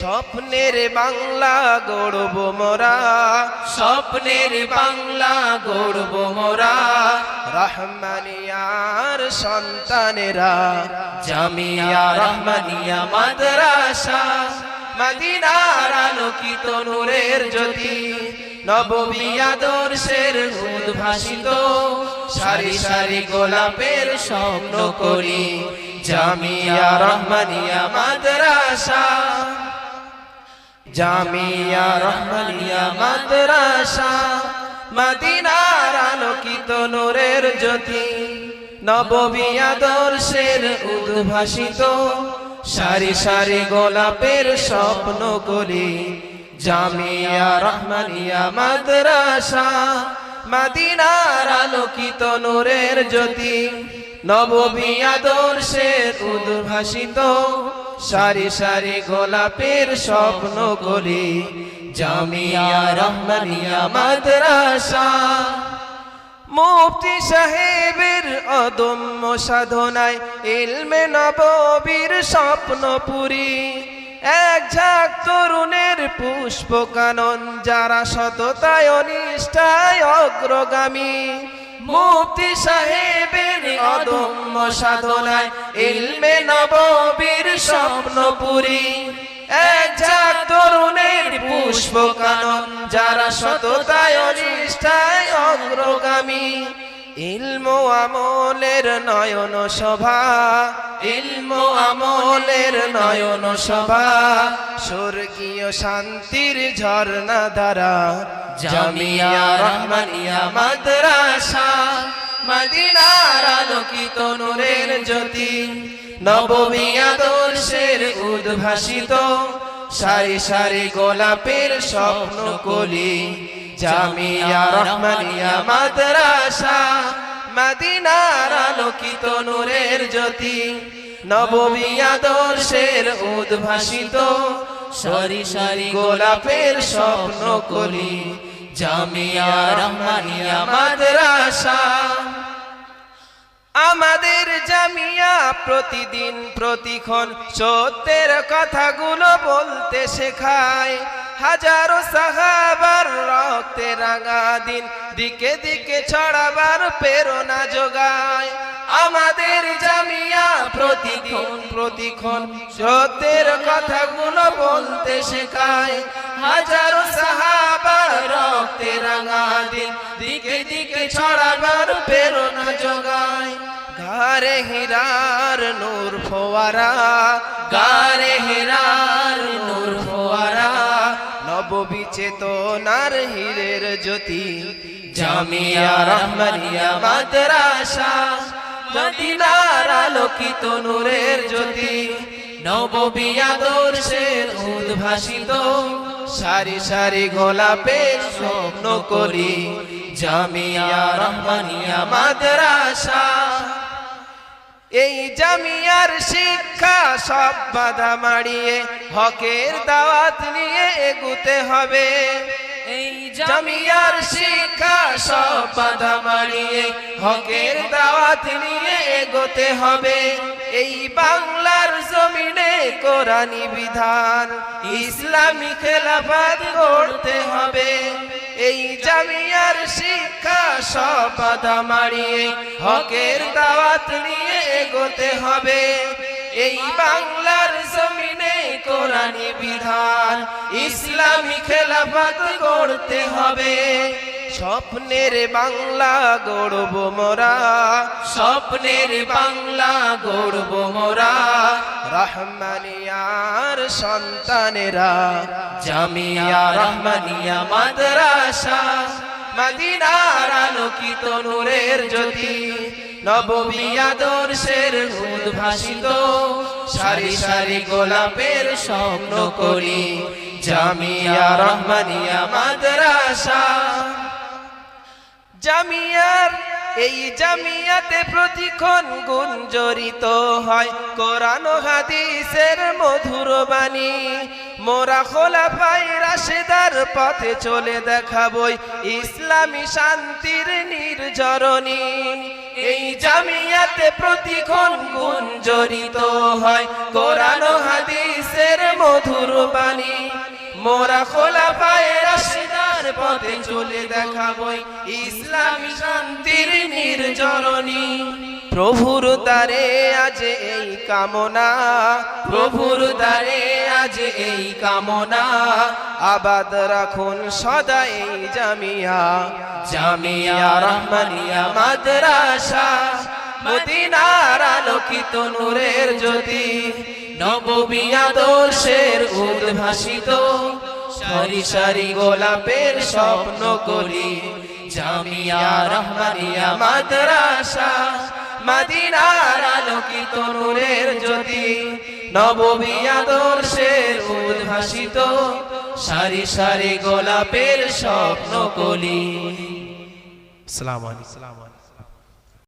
স্বপ্নের বাংলা গড়ব মোরা। স্বপ্নের বাংলা গড়ব মোরা। রহমানিয়ার সন্তানেরা। জামিয়া রহমানিয়া মাদ্রাসা। মদিনার আলোকিত নূরের জ্যোতি। নববী আদর্শের উদ্ভাসিত। সারি সারি গোলাপের স্বপ্ন করি। জামিয়া রহমানিয়া মাদ্রাসা। জামিয়া রহমানিয়া মাদ্রাসা, মদিনার আলোকিত নূরের জ্যোতি নববী আদর্শের উদ্ভাসিত, সারি সারি গোলাপের স্বপ্ন করি। জামিয়া রহমানিয়া মাদ্রাসা, মদিনার আলোকিত নূরের জ্যোতি নববী আদর্শের উদ্ভাসিত। সারি সারি গোলাপের স্বপ্ন করি জামিয়া রহমানিয়া মাদ্রাসা। মুফতি সাহেবের অদম্য সাধনায় ইলমে নববীর স্বপ্ন পুরি। এক ঝাঁক তরুণের পুষ্প কানন যারা সততায় অনিষ্ঠায় অগ্রগামী। মুফতি সাহেবের অদম্য সাধনায় ইলমে নববীর স্বপ্ন পুরি। এক ঝাঁক তরুণের পুষ্প কানন, যারা সততায় অনিষ্ঠায় অগ্রগামী। ইলম আমলের নয়ন সভা, ইলম আমলের নয়ন সভা, স্বর্গীয় শান্তির ঝর্ণা দ্বারা জামিয়া রহমানিয়া মাদ্রাসা। মদিনার আলোকিত নূরের জ্যোতি, নবমী আদর্শের উদ্ভাসিত, সারি সারি গোলাপের স্বপ্ন কলি, জামিয়া রহমানিয়া মাদ্রাসা, মদিনার আলোকিত নূরের জ্যোতি, নবমী আদর্শের উদ্ভাসিত, সারি সারি গোলাপের স্বপ্ন কলি, জামিয়া রহমানিয়া মাদ্রাসা। আমাদের জামিয়া প্রতিদিন প্রতিক্ষণ সত্যের কথাগুলো বলতে শেখায়। হাজারো সাহাবার রক্তে রাঙা দিন, দিকে দিকে ছড়াবার প্রেরণা যোগায়। আমাদের জামিয়া প্রতিদিন প্রতিক্ষণ সত্যের কথাগুলো বলতে শেখায়। হাজারো সাহাবার রক্তে রাঙা দিন, দিকে দিকে ছড়াবার প্রেরণা যোগায়। গারে হীরার নূর ফোয়ারা, গারে হীরার নূর ফোয়ারা নববী চেতনার হীরের জ্যোতি, জামিয়া রহমানিয়া মাদ্রাসা, মদিনার আলোকিত নূরের জ্যোতি নববী আদর্শের উদ্ভাসিত, সারি সারি গোলাপের স্বপ্ন করি, জামিয়া রহমানিয়া মাদ্রাসা। এই জামিয়ার শিক্ষা সব বাধা মাড়িয়ে হকের দাওয়াত নিয়ে এগুতে হবে। এই জামিয়ার শিক্ষা সব বাধা মাড়িয়ে হকের দাওয়াত নিয়ে এগোতে হবে। এই বাংলার জমিনে কোরআনী বিধান ইসলামী খেলাফত করতে হবে। এই জামিয়ার শিক্ষা সপদ মারিয়ে হকের দাওয়াত নিয়ে এগোতে হবে। এই বাংলার জমিনে কোরআনী বিধান, ইসলামী খেলাফত করতে হবে। স্বপ্নের বাংলা গড়ব মোরা। স্বপ্নের বাংলা গড়ব মোরা। রহমানিয়ার সন্তানেরা। জামিয়া রহমানিয়া মাদ্রাসা। মদিনার আলোকিত নূরের জ্যোতি। নববী আদর্শের উদ্ভাসিত সারি সারি গোলাপের স্বপ্ন করি জামিয়া রহমানিয়া মাদ্রাসা। জামিয়ার, এই জামিয়াতে প্রতিক্ষণ গুঞ্জরিত হয়। কোরআন হাদিসের মধুর বাণী। মোরা খোলা পাই রাশেদার পথে চলে দেখাবই ইসলামী শান্তির নির্জরণী। এই জামিয়াতে প্রতিক্ষণ গুঞ্জরিত হয় কোরআন হাদিসের মধুর বাণী। মোরা খোলা পায়ে রাশিদার পথে চলে দেখাবই ইসলামী শান্তির নির্জরণী প্রভুর দ্বারে আজ এই কামনা, প্রভুর দ্বারে আজ এই কামনা। আবাদ রাখুন সদা এই জামিয়া জামিয়া রহমানিয়া মাদ্রাসা। মদিনার আলোকিত নূরের জ্যোতি নববিয়া দর্শের উদ্ভাসিত। সারি সারি গোলাপের স্বপ্ন করি। জামিয়া রহমানিয়া মাদ্রাসা, মদিনার আলোকিত নূরের জ্যোতি নববিয়া দর্শের উদ্ভাসিত। সারি সারি গোলাপের স্বপ্ন কলি সালাম আলাইকুম।